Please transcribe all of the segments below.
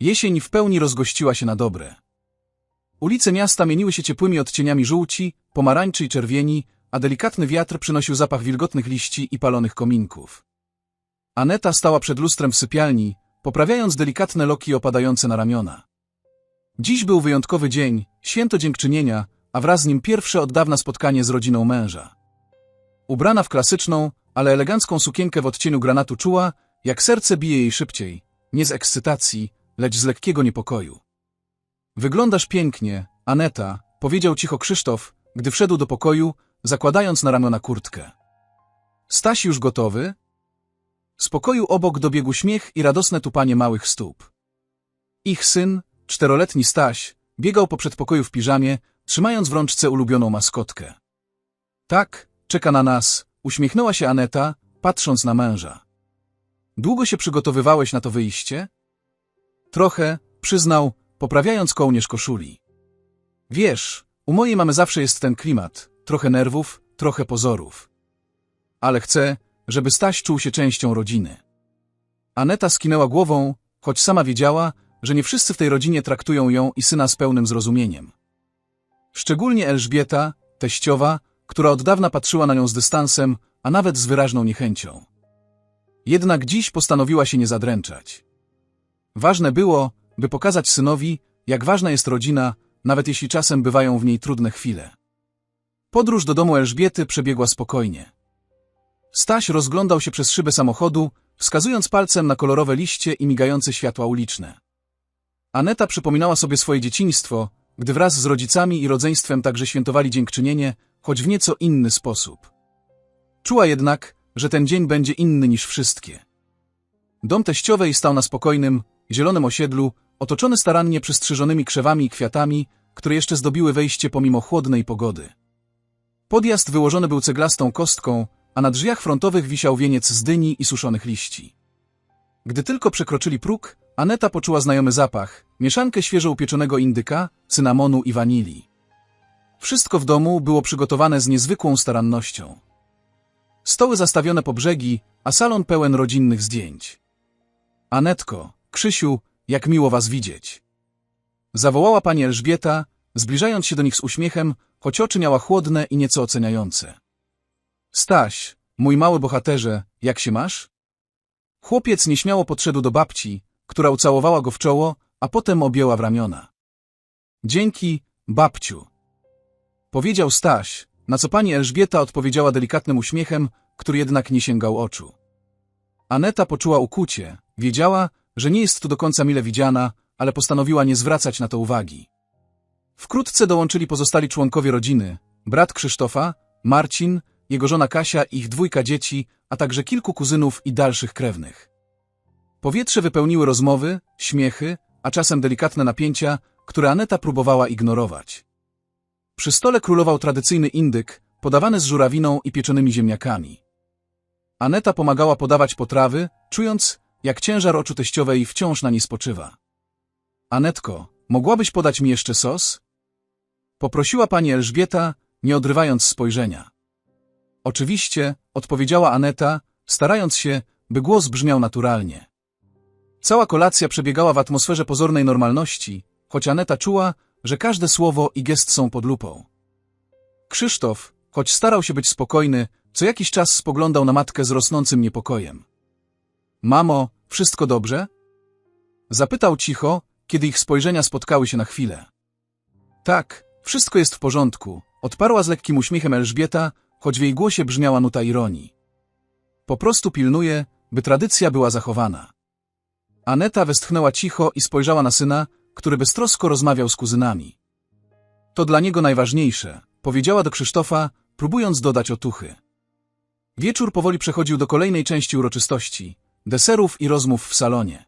Jesień w pełni rozgościła się na dobre. Ulice miasta mieniły się ciepłymi odcieniami żółci, pomarańczy i czerwieni, a delikatny wiatr przynosił zapach wilgotnych liści i palonych kominków. Aneta stała przed lustrem w sypialni, poprawiając delikatne loki opadające na ramiona. Dziś był wyjątkowy dzień, święto dziękczynienia, a wraz z nim pierwsze od dawna spotkanie z rodziną męża. Ubrana w klasyczną, ale elegancką sukienkę w odcieniu granatu czuła, jak serce bije jej szybciej, nie z ekscytacji, lecz z lekkiego niepokoju. Wyglądasz pięknie, Aneta, powiedział cicho Krzysztof, gdy wszedł do pokoju, zakładając na ramiona kurtkę. Staś już gotowy? Z pokoju obok dobiegł śmiech i radosne tupanie małych stóp. Ich syn, czteroletni Staś, biegał po przedpokoju w piżamie, trzymając w rączce ulubioną maskotkę. Tak, czeka na nas, uśmiechnęła się Aneta, patrząc na męża. Długo się przygotowywałeś na to wyjście? Trochę, przyznał, poprawiając kołnierz koszuli. Wiesz, u mojej mamy zawsze jest ten klimat, trochę nerwów, trochę pozorów. Ale chcę, żeby Staś czuł się częścią rodziny. Aneta skinęła głową, choć sama wiedziała, że nie wszyscy w tej rodzinie traktują ją i syna z pełnym zrozumieniem. Szczególnie Elżbieta, teściowa, która od dawna patrzyła na nią z dystansem, a nawet z wyraźną niechęcią. Jednak dziś postanowiła się nie zadręczać. Ważne było, by pokazać synowi, jak ważna jest rodzina, nawet jeśli czasem bywają w niej trudne chwile. Podróż do domu Elżbiety przebiegła spokojnie. Staś rozglądał się przez szybę samochodu, wskazując palcem na kolorowe liście i migające światła uliczne. Aneta przypominała sobie swoje dzieciństwo, gdy wraz z rodzicami i rodzeństwem także świętowali dziękczynienie, choć w nieco inny sposób. Czuła jednak, że ten dzień będzie inny niż wszystkie. Dom teściowej stał na spokojnym, zielonym osiedlu, otoczony starannie przystrzyżonymi krzewami i kwiatami, które jeszcze zdobiły wejście pomimo chłodnej pogody. Podjazd wyłożony był ceglastą kostką, a na drzwiach frontowych wisiał wieniec z dyni i suszonych liści. Gdy tylko przekroczyli próg, Aneta poczuła znajomy zapach, mieszankę świeżo upieczonego indyka, cynamonu i wanilii. Wszystko w domu było przygotowane z niezwykłą starannością. Stoły zastawione po brzegi, a salon pełen rodzinnych zdjęć. Anetko, Krzysiu, jak miło was widzieć. Zawołała pani Elżbieta, zbliżając się do nich z uśmiechem, choć oczy miała chłodne i nieco oceniające. Staś, mój mały bohaterze, jak się masz? Chłopiec nieśmiało podszedł do babci, która ucałowała go w czoło, a potem objęła w ramiona. Dzięki, babciu. Powiedział Staś, na co pani Elżbieta odpowiedziała delikatnym uśmiechem, który jednak nie sięgał oczu. Aneta poczuła ukucie, wiedziała, że nie jest tu do końca mile widziana, ale postanowiła nie zwracać na to uwagi. Wkrótce dołączyli pozostali członkowie rodziny, brat Krzysztofa, Marcin, jego żona Kasia i ich dwójka dzieci, a także kilku kuzynów i dalszych krewnych. Powietrze wypełniły rozmowy, śmiechy, a czasem delikatne napięcia, które Aneta próbowała ignorować. Przy stole królował tradycyjny indyk, podawany z żurawiną i pieczonymi ziemniakami. Aneta pomagała podawać potrawy, czując, jak ciężar oczu teściowej wciąż na niej spoczywa. Anetko, mogłabyś podać mi jeszcze sos? Poprosiła pani Elżbieta, nie odrywając spojrzenia. Oczywiście, odpowiedziała Aneta, starając się, by głos brzmiał naturalnie. Cała kolacja przebiegała w atmosferze pozornej normalności, choć Aneta czuła, że każde słowo i gest są pod lupą. Krzysztof, choć starał się być spokojny, co jakiś czas spoglądał na matkę z rosnącym niepokojem. Mamo, wszystko dobrze? Zapytał cicho, kiedy ich spojrzenia spotkały się na chwilę. Tak, wszystko jest w porządku, odparła z lekkim uśmiechem Elżbieta, choć w jej głosie brzmiała nuta ironii. Po prostu pilnuje, by tradycja była zachowana. Aneta westchnęła cicho i spojrzała na syna, który beztrosko rozmawiał z kuzynami. To dla niego najważniejsze, powiedziała do Krzysztofa, próbując dodać otuchy. Wieczór powoli przechodził do kolejnej części uroczystości, deserów i rozmów w salonie.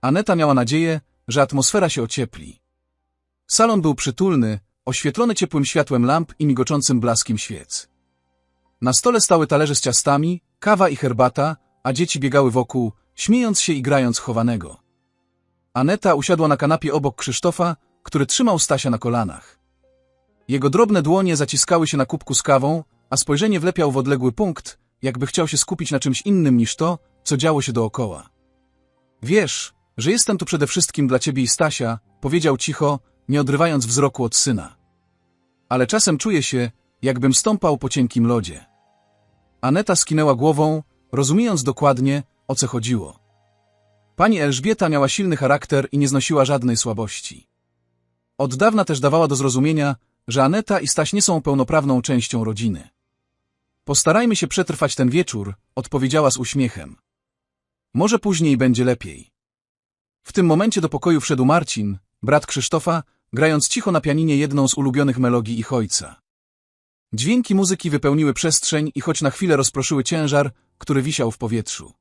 Aneta miała nadzieję, że atmosfera się ociepli. Salon był przytulny, oświetlony ciepłym światłem lamp i migoczącym blaskiem świec. Na stole stały talerze z ciastami, kawa i herbata, a dzieci biegały wokół, śmiejąc się i grając chowanego. Aneta usiadła na kanapie obok Krzysztofa, który trzymał Stasia na kolanach. Jego drobne dłonie zaciskały się na kubku z kawą, a spojrzenie wlepiał w odległy punkt, jakby chciał się skupić na czymś innym niż to, co działo się dookoła. Wiesz, że jestem tu przede wszystkim dla ciebie i Stasia, powiedział cicho, nie odrywając wzroku od syna. Ale czasem czuję się, jakbym stąpał po cienkim lodzie. Aneta skinęła głową, rozumiejąc dokładnie, o co chodziło. Pani Elżbieta miała silny charakter i nie znosiła żadnej słabości. Od dawna też dawała do zrozumienia, że Aneta i Staś nie są pełnoprawną częścią rodziny. Postarajmy się przetrwać ten wieczór, odpowiedziała z uśmiechem. Może później będzie lepiej. W tym momencie do pokoju wszedł Marcin, brat Krzysztofa, grając cicho na pianinie jedną z ulubionych melodii ich ojca. Dźwięki muzyki wypełniły przestrzeń i choć na chwilę rozproszyły ciężar, który wisiał w powietrzu.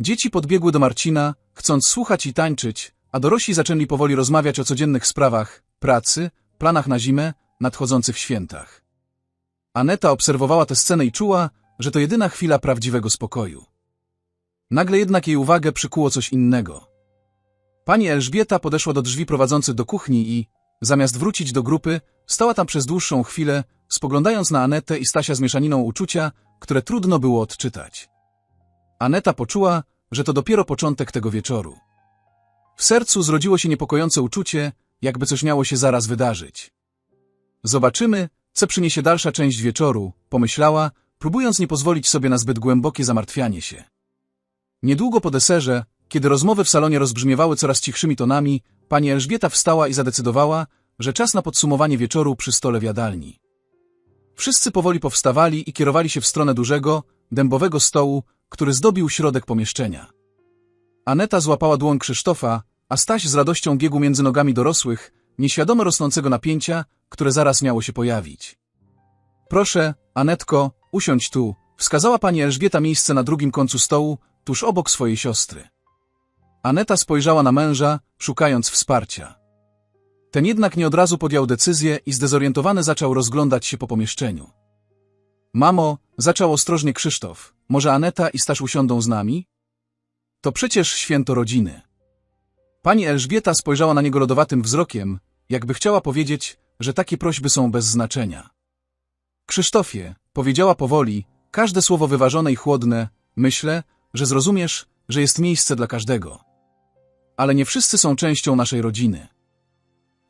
Dzieci podbiegły do Marcina, chcąc słuchać i tańczyć, a dorośli zaczęli powoli rozmawiać o codziennych sprawach, pracy, planach na zimę, nadchodzących świętach. Aneta obserwowała tę scenę i czuła, że to jedyna chwila prawdziwego spokoju. Nagle jednak jej uwagę przykuło coś innego. Pani Elżbieta podeszła do drzwi prowadzących do kuchni i, zamiast wrócić do grupy, stała tam przez dłuższą chwilę, spoglądając na Anetę i Stasia z mieszaniną uczucia, które trudno było odczytać. Aneta poczuła, że to dopiero początek tego wieczoru. W sercu zrodziło się niepokojące uczucie, jakby coś miało się zaraz wydarzyć. Zobaczymy, co przyniesie dalsza część wieczoru, pomyślała, próbując nie pozwolić sobie na zbyt głębokie zamartwianie się. Niedługo po deserze, kiedy rozmowy w salonie rozbrzmiewały coraz cichszymi tonami, pani Elżbieta wstała i zadecydowała, że czas na podsumowanie wieczoru przy stole w jadalni. Wszyscy powoli powstawali i kierowali się w stronę dużego, dębowego stołu, który zdobił środek pomieszczenia. Aneta złapała dłoń Krzysztofa, a Staś z radością biegł między nogami dorosłych, nieświadome rosnącego napięcia, które zaraz miało się pojawić. Proszę, Anetko, usiądź tu, wskazała pani Elżbieta miejsce na drugim końcu stołu, tuż obok swojej siostry. Aneta spojrzała na męża, szukając wsparcia. Ten jednak nie od razu podjął decyzję i zdezorientowany zaczął rozglądać się po pomieszczeniu. Mamo, zaczął ostrożnie Krzysztof, może Aneta i Stasz usiądą z nami? To przecież święto rodziny. Pani Elżbieta spojrzała na niego lodowatym wzrokiem, jakby chciała powiedzieć, że takie prośby są bez znaczenia. Krzysztofie, powiedziała powoli, każde słowo wyważone i chłodne, myślę, że zrozumiesz, że jest miejsce dla każdego. Ale nie wszyscy są częścią naszej rodziny.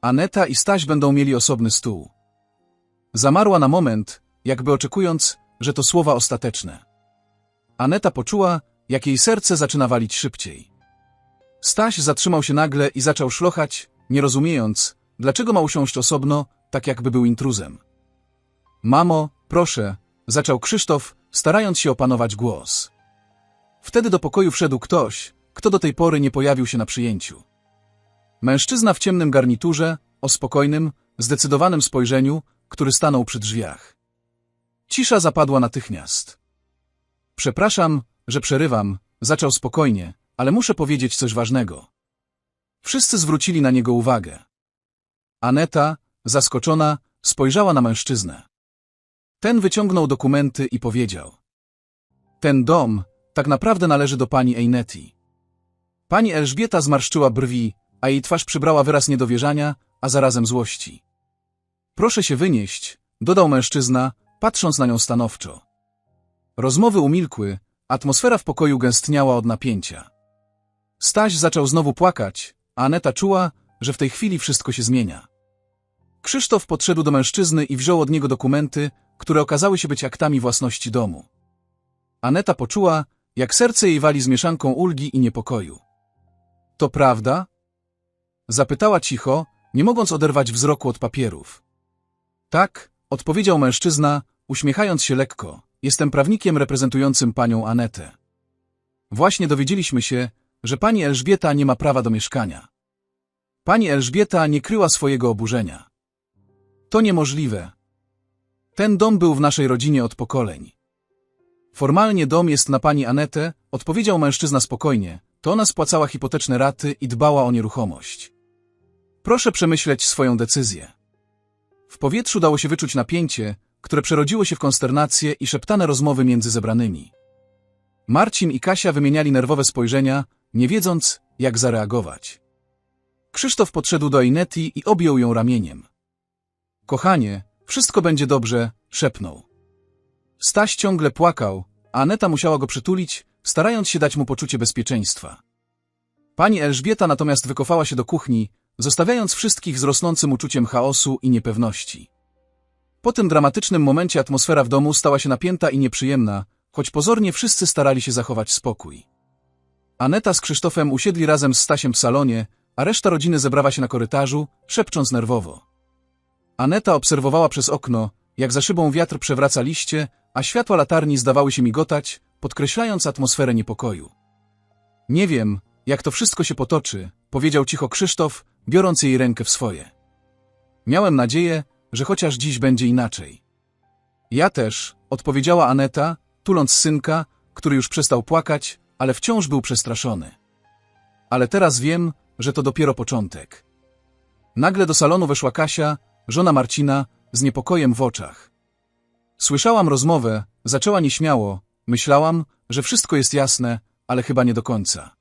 Aneta i Staś będą mieli osobny stół. Zamarła na moment, jakby oczekując, że to słowa ostateczne. Aneta poczuła, jak jej serce zaczyna walić szybciej. Staś zatrzymał się nagle i zaczął szlochać, nie rozumiejąc, dlaczego ma usiąść osobno, tak jakby był intruzem. Mamo, proszę, zaczął Krzysztof, starając się opanować głos. Wtedy do pokoju wszedł ktoś, kto do tej pory nie pojawił się na przyjęciu. Mężczyzna w ciemnym garniturze, o spokojnym, zdecydowanym spojrzeniu, który stanął przy drzwiach. Cisza zapadła natychmiast. Przepraszam, że przerywam, zaczął spokojnie, ale muszę powiedzieć coś ważnego. Wszyscy zwrócili na niego uwagę. Aneta, zaskoczona, spojrzała na mężczyznę. Ten wyciągnął dokumenty i powiedział. Ten dom tak naprawdę należy do pani Eineti. Pani Elżbieta zmarszczyła brwi, a jej twarz przybrała wyraz niedowierzania, a zarazem złości. Proszę się wynieść, dodał mężczyzna, patrząc na nią stanowczo. Rozmowy umilkły, atmosfera w pokoju gęstniała od napięcia. Staś zaczął znowu płakać, a Aneta czuła, że w tej chwili wszystko się zmienia. Krzysztof podszedł do mężczyzny i wziął od niego dokumenty, które okazały się być aktami własności domu. Aneta poczuła, jak serce jej wali z mieszanką ulgi i niepokoju. To prawda? Zapytała cicho, nie mogąc oderwać wzroku od papierów. Tak, odpowiedział mężczyzna, uśmiechając się lekko. Jestem prawnikiem reprezentującym panią Anetę. Właśnie dowiedzieliśmy się, że pani Elżbieta nie ma prawa do mieszkania. Pani Elżbieta nie kryła swojego oburzenia. To niemożliwe. Ten dom był w naszej rodzinie od pokoleń. Formalnie dom jest na pani Anetę, odpowiedział mężczyzna spokojnie. To ona spłacała hipoteczne raty i dbała o nieruchomość. Proszę przemyśleć swoją decyzję. W powietrzu dało się wyczuć napięcie, które przerodziło się w konsternację i szeptane rozmowy między zebranymi. Marcin i Kasia wymieniali nerwowe spojrzenia, nie wiedząc, jak zareagować. Krzysztof podszedł do Eineti i objął ją ramieniem. Kochanie, wszystko będzie dobrze, szepnął. Staś ciągle płakał, a Aneta musiała go przytulić, starając się dać mu poczucie bezpieczeństwa. Pani Elżbieta natomiast wykofała się do kuchni, zostawiając wszystkich z rosnącym uczuciem chaosu i niepewności. Po tym dramatycznym momencie atmosfera w domu stała się napięta i nieprzyjemna, choć pozornie wszyscy starali się zachować spokój. Aneta z Krzysztofem usiedli razem z Stasiem w salonie, a reszta rodziny zebrała się na korytarzu, szepcząc nerwowo. Aneta obserwowała przez okno, jak za szybą wiatr przewraca liście, a światła latarni zdawały się migotać, podkreślając atmosferę niepokoju. Nie wiem, jak to wszystko się potoczy, powiedział cicho Krzysztof, biorąc jej rękę w swoje. Miałem nadzieję, że chociaż dziś będzie inaczej. Ja też, odpowiedziała Aneta, tuląc synka, który już przestał płakać, ale wciąż był przestraszony. Ale teraz wiem, że to dopiero początek. Nagle do salonu weszła Kasia, żona Marcina, z niepokojem w oczach. Słyszałam rozmowę, zaczęła nieśmiało, myślałam, że wszystko jest jasne, ale chyba nie do końca.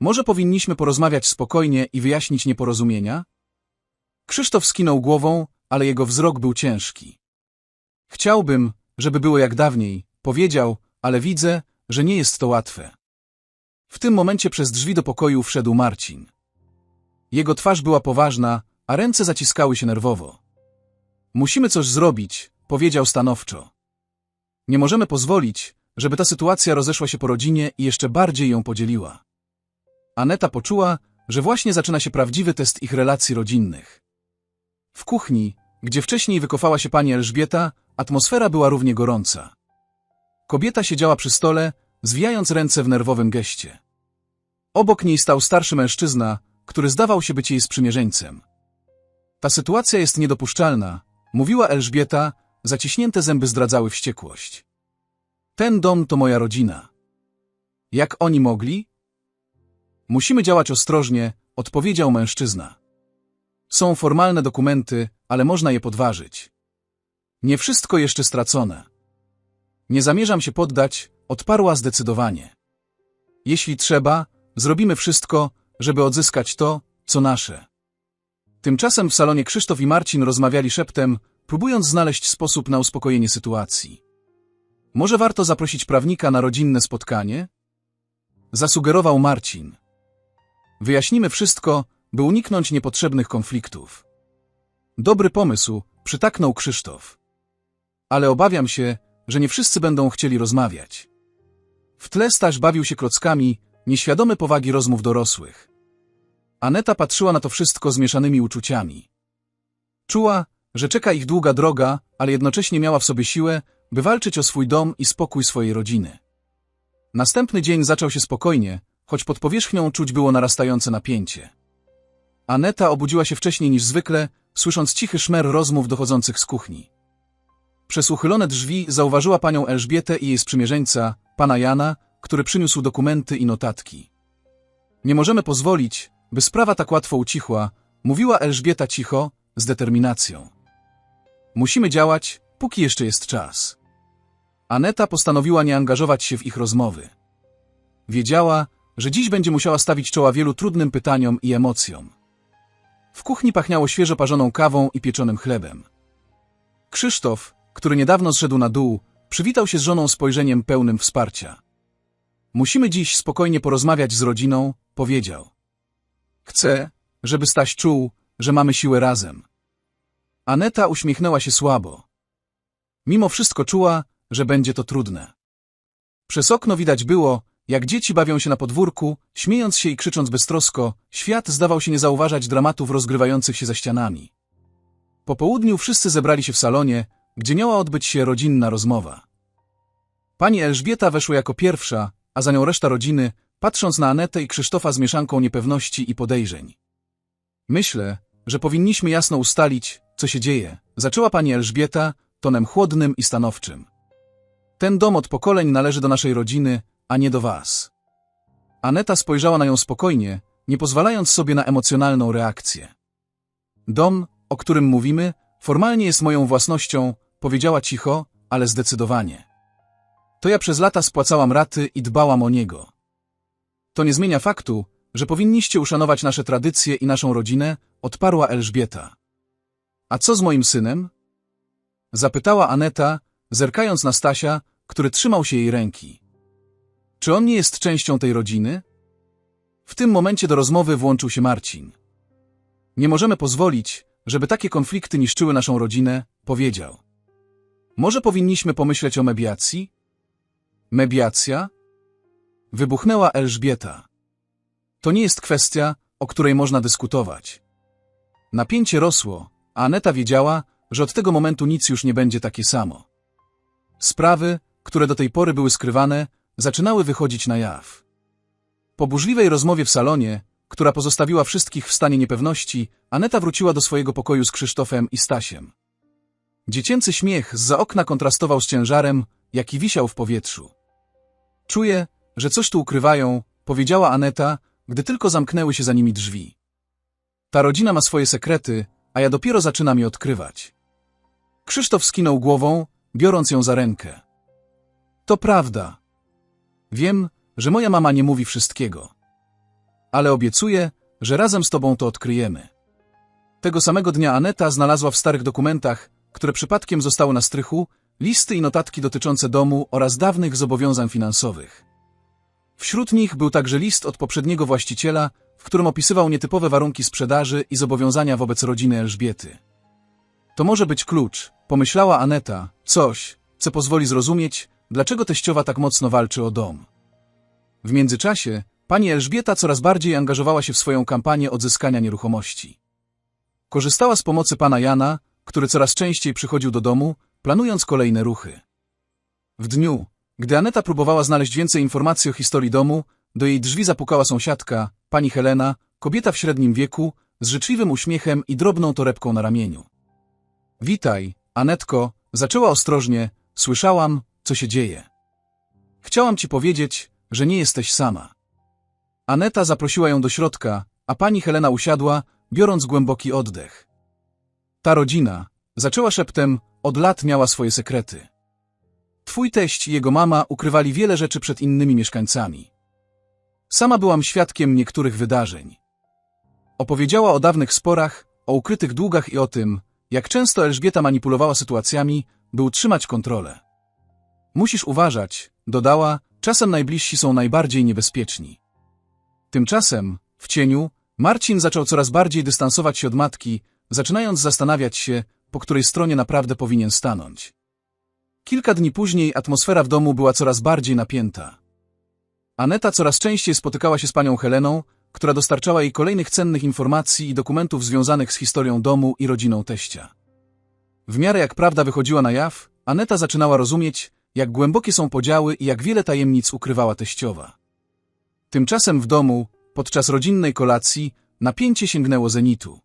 Może powinniśmy porozmawiać spokojnie i wyjaśnić nieporozumienia? Krzysztof skinął głową, ale jego wzrok był ciężki. Chciałbym, żeby było jak dawniej, powiedział, ale widzę, że nie jest to łatwe. W tym momencie przez drzwi do pokoju wszedł Marcin. Jego twarz była poważna, a ręce zaciskały się nerwowo. Musimy coś zrobić, powiedział stanowczo. Nie możemy pozwolić, żeby ta sytuacja rozeszła się po rodzinie i jeszcze bardziej ją podzieliła. Aneta poczuła, że właśnie zaczyna się prawdziwy test ich relacji rodzinnych. W kuchni, gdzie wcześniej wykofała się pani Elżbieta, atmosfera była równie gorąca. Kobieta siedziała przy stole, zwijając ręce w nerwowym geście. Obok niej stał starszy mężczyzna, który zdawał się być jej sprzymierzeńcem. Ta sytuacja jest niedopuszczalna, mówiła Elżbieta, zaciśnięte zęby zdradzały wściekłość. Ten dom to moja rodzina. Jak oni mogli? Musimy działać ostrożnie, odpowiedział mężczyzna. Są formalne dokumenty, ale można je podważyć. Nie wszystko jeszcze stracone. Nie zamierzam się poddać, odparła zdecydowanie. Jeśli trzeba, zrobimy wszystko, żeby odzyskać to, co nasze. Tymczasem w salonie Krzysztof i Marcin rozmawiali szeptem, próbując znaleźć sposób na uspokojenie sytuacji. Może warto zaprosić prawnika na rodzinne spotkanie? Zasugerował Marcin. Wyjaśnimy wszystko, by uniknąć niepotrzebnych konfliktów. Dobry pomysł, przytaknął Krzysztof. Ale obawiam się, że nie wszyscy będą chcieli rozmawiać. W tle Staś bawił się klockami, nieświadomy powagi rozmów dorosłych. Aneta patrzyła na to wszystko z mieszanymi uczuciami. Czuła, że czeka ich długa droga, ale jednocześnie miała w sobie siłę, by walczyć o swój dom i spokój swojej rodziny. Następny dzień zaczął się spokojnie, choć pod powierzchnią czuć było narastające napięcie. Aneta obudziła się wcześniej niż zwykle, słysząc cichy szmer rozmów dochodzących z kuchni. Przez uchylone drzwi zauważyła panią Elżbietę i jej sprzymierzeńca, pana Jana, który przyniósł dokumenty i notatki. Nie możemy pozwolić, by sprawa tak łatwo ucichła, mówiła Elżbieta cicho, z determinacją. Musimy działać, póki jeszcze jest czas. Aneta postanowiła nie angażować się w ich rozmowy. Wiedziała, że dziś będzie musiała stawić czoła wielu trudnym pytaniom i emocjom. W kuchni pachniało świeżo parzoną kawą i pieczonym chlebem. Krzysztof, który niedawno zszedł na dół, przywitał się z żoną spojrzeniem pełnym wsparcia. Musimy dziś spokojnie porozmawiać z rodziną, powiedział. Chcę, żeby Staś czuł, że mamy siłę razem. Aneta uśmiechnęła się słabo. Mimo wszystko czuła, że będzie to trudne. Przez okno widać było, jak dzieci bawią się na podwórku, śmiejąc się i krzycząc beztrosko, świat zdawał się nie zauważać dramatów rozgrywających się za ścianami. Po południu wszyscy zebrali się w salonie, gdzie miała odbyć się rodzinna rozmowa. Pani Elżbieta weszła jako pierwsza, a za nią reszta rodziny, patrząc na Anetę i Krzysztofa z mieszanką niepewności i podejrzeń. Myślę, że powinniśmy jasno ustalić, co się dzieje, zaczęła pani Elżbieta tonem chłodnym i stanowczym. Ten dom od pokoleń należy do naszej rodziny, a nie do was. Aneta spojrzała na nią spokojnie, nie pozwalając sobie na emocjonalną reakcję. Dom, o którym mówimy, formalnie jest moją własnością, powiedziała cicho, ale zdecydowanie. To ja przez lata spłacałam raty i dbałam o niego. To nie zmienia faktu, że powinniście uszanować nasze tradycje i naszą rodzinę, odparła Elżbieta. A co z moim synem? Zapytała Aneta, zerkając na Stasia, który trzymał się jej ręki. Czy on nie jest częścią tej rodziny? W tym momencie do rozmowy włączył się Marcin. Nie możemy pozwolić, żeby takie konflikty niszczyły naszą rodzinę, powiedział. Może powinniśmy pomyśleć o mediacji? Mediacja? Wybuchnęła Elżbieta. To nie jest kwestia, o której można dyskutować. Napięcie rosło, Aneta wiedziała, że od tego momentu nic już nie będzie takie samo. Sprawy, które do tej pory były skrywane, zaczynały wychodzić na jaw. Po burzliwej rozmowie w salonie, która pozostawiła wszystkich w stanie niepewności, Aneta wróciła do swojego pokoju z Krzysztofem i Stasiem. Dziecięcy śmiech z za okna kontrastował z ciężarem, jaki wisiał w powietrzu. Czuję, że coś tu ukrywają, powiedziała Aneta, gdy tylko zamknęły się za nimi drzwi. Ta rodzina ma swoje sekrety, a ja dopiero zaczynam je odkrywać. Krzysztof skinął głową, biorąc ją za rękę. To prawda. Wiem, że moja mama nie mówi wszystkiego. Ale obiecuję, że razem z tobą to odkryjemy. Tego samego dnia Aneta znalazła w starych dokumentach, które przypadkiem zostały na strychu, listy i notatki dotyczące domu oraz dawnych zobowiązań finansowych. Wśród nich był także list od poprzedniego właściciela, w którym opisywał nietypowe warunki sprzedaży i zobowiązania wobec rodziny Elżbiety. To może być klucz, pomyślała Aneta, coś, co pozwoli zrozumieć, dlaczego teściowa tak mocno walczy o dom. W międzyczasie pani Elżbieta coraz bardziej angażowała się w swoją kampanię odzyskania nieruchomości. Korzystała z pomocy pana Jana, który coraz częściej przychodził do domu, planując kolejne ruchy. W dniu, gdy Aneta próbowała znaleźć więcej informacji o historii domu, do jej drzwi zapukała sąsiadka, pani Helena, kobieta w średnim wieku, z życzliwym uśmiechem i drobną torebką na ramieniu. Witaj, Anetko, zaczęła ostrożnie, słyszałam, co się dzieje. Chciałam ci powiedzieć, że nie jesteś sama. Aneta zaprosiła ją do środka, a pani Helena usiadła, biorąc głęboki oddech. Ta rodzina, zaczęła szeptem, od lat miała swoje sekrety. Twój teść i jego mama ukrywali wiele rzeczy przed innymi mieszkańcami. Sama byłam świadkiem niektórych wydarzeń. Opowiedziała o dawnych sporach, o ukrytych długach i o tym, jak często Elżbieta manipulowała sytuacjami, by utrzymać kontrolę. Musisz uważać, dodała, czasem najbliżsi są najbardziej niebezpieczni. Tymczasem, w cieniu, Marcin zaczął coraz bardziej dystansować się od matki, zaczynając zastanawiać się, po której stronie naprawdę powinien stanąć. Kilka dni później atmosfera w domu była coraz bardziej napięta. Aneta coraz częściej spotykała się z panią Heleną, która dostarczała jej kolejnych cennych informacji i dokumentów związanych z historią domu i rodziną teścia. W miarę jak prawda wychodziła na jaw, Aneta zaczynała rozumieć, jak głębokie są podziały i jak wiele tajemnic ukrywała teściowa. Tymczasem w domu, podczas rodzinnej kolacji, napięcie sięgnęło zenitu.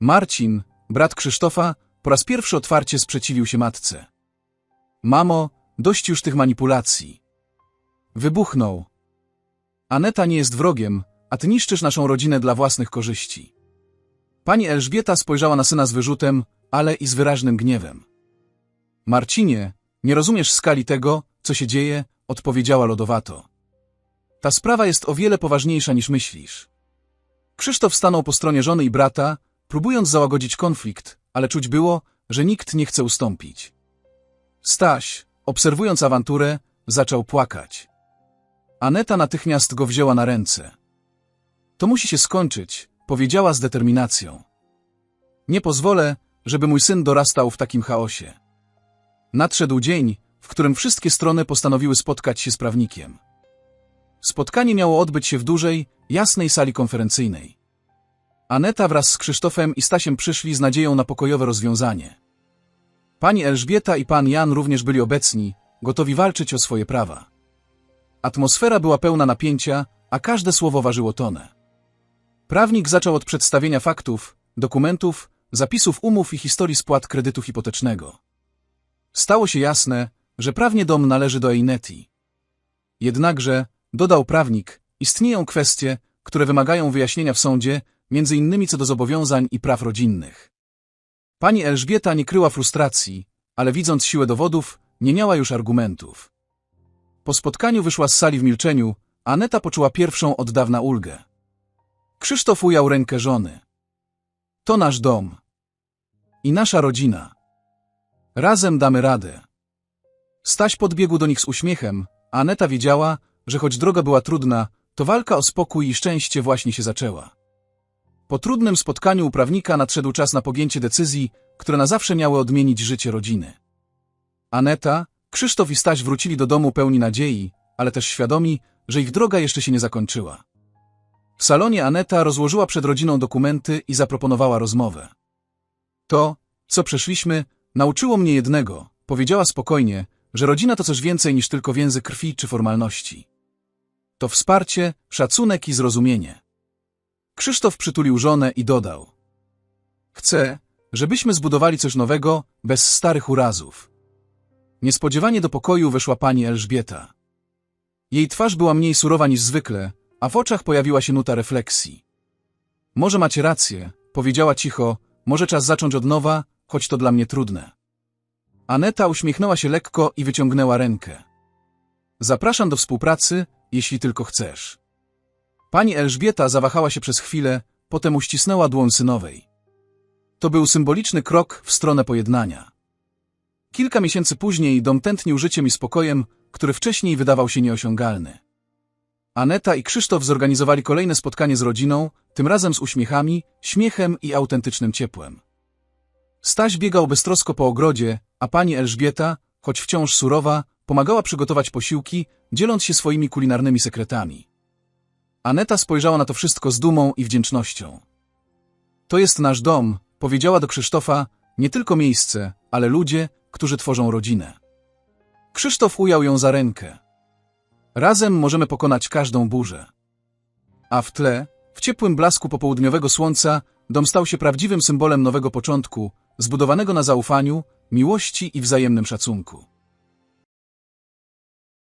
Marcin, brat Krzysztofa, po raz pierwszy otwarcie sprzeciwił się matce. Mamo, dość już tych manipulacji. Wybuchnął. Aneta nie jest wrogiem, a ty niszczysz naszą rodzinę dla własnych korzyści. Pani Elżbieta spojrzała na syna z wyrzutem, ale i z wyraźnym gniewem. Marcinie, nie rozumiesz skali tego, co się dzieje, odpowiedziała lodowato. Ta sprawa jest o wiele poważniejsza niż myślisz. Krzysztof stanął po stronie żony i brata, próbując załagodzić konflikt, ale czuć było, że nikt nie chce ustąpić. Staś, obserwując awanturę, zaczął płakać. Aneta natychmiast go wzięła na ręce. To musi się skończyć, powiedziała z determinacją. Nie pozwolę, żeby mój syn dorastał w takim chaosie. Nadszedł dzień, w którym wszystkie strony postanowiły spotkać się z prawnikiem. Spotkanie miało odbyć się w dużej, jasnej sali konferencyjnej. Aneta wraz z Krzysztofem i Stasiem przyszli z nadzieją na pokojowe rozwiązanie. Pani Elżbieta i pan Jan również byli obecni, gotowi walczyć o swoje prawa. Atmosfera była pełna napięcia, a każde słowo ważyło tonę. Prawnik zaczął od przedstawienia faktów, dokumentów, zapisów umów i historii spłat kredytu hipotecznego. Stało się jasne, że prawnie dom należy do Eineti. Jednakże, dodał prawnik, istnieją kwestie, które wymagają wyjaśnienia w sądzie, między innymi co do zobowiązań i praw rodzinnych. Pani Elżbieta nie kryła frustracji, ale widząc siłę dowodów, nie miała już argumentów. Po spotkaniu wyszła z sali w milczeniu, Aneta poczuła pierwszą od dawna ulgę. Krzysztof ujął rękę żony. To nasz dom. I nasza rodzina. Razem damy radę. Staś podbiegł do nich z uśmiechem, a Aneta wiedziała, że choć droga była trudna, to walka o spokój i szczęście właśnie się zaczęła. Po trudnym spotkaniu u prawnika nadszedł czas na pogięcie decyzji, które na zawsze miały odmienić życie rodziny. Aneta, Krzysztof i Staś wrócili do domu pełni nadziei, ale też świadomi, że ich droga jeszcze się nie zakończyła. W salonie Aneta rozłożyła przed rodziną dokumenty i zaproponowała rozmowę. To, co przeszliśmy, nauczyło mnie jednego, powiedziała spokojnie, że rodzina to coś więcej niż tylko więzy krwi czy formalności. To wsparcie, szacunek i zrozumienie. Krzysztof przytulił żonę i dodał. Chcę, żebyśmy zbudowali coś nowego, bez starych urazów. Niespodziewanie do pokoju weszła pani Elżbieta. Jej twarz była mniej surowa niż zwykle, a w oczach pojawiła się nuta refleksji. Może macie rację, powiedziała cicho, może czas zacząć od nowa, choć to dla mnie trudne. Aneta uśmiechnęła się lekko i wyciągnęła rękę. Zapraszam do współpracy, jeśli tylko chcesz. Pani Elżbieta zawahała się przez chwilę, potem uścisnęła dłoń synowej. To był symboliczny krok w stronę pojednania. Kilka miesięcy później dom tętnił życiem i spokojem, który wcześniej wydawał się nieosiągalny. Aneta i Krzysztof zorganizowali kolejne spotkanie z rodziną, tym razem z uśmiechami, śmiechem i autentycznym ciepłem. Staś biegał beztrosko po ogrodzie, a pani Elżbieta, choć wciąż surowa, pomagała przygotować posiłki, dzieląc się swoimi kulinarnymi sekretami. Aneta spojrzała na to wszystko z dumą i wdzięcznością. To jest nasz dom, powiedziała do Krzysztofa, nie tylko miejsce, ale ludzie, którzy tworzą rodzinę. Krzysztof ujął ją za rękę. Razem możemy pokonać każdą burzę. A w tle, w ciepłym blasku popołudniowego słońca, dom stał się prawdziwym symbolem nowego początku, zbudowanego na zaufaniu, miłości i wzajemnym szacunku.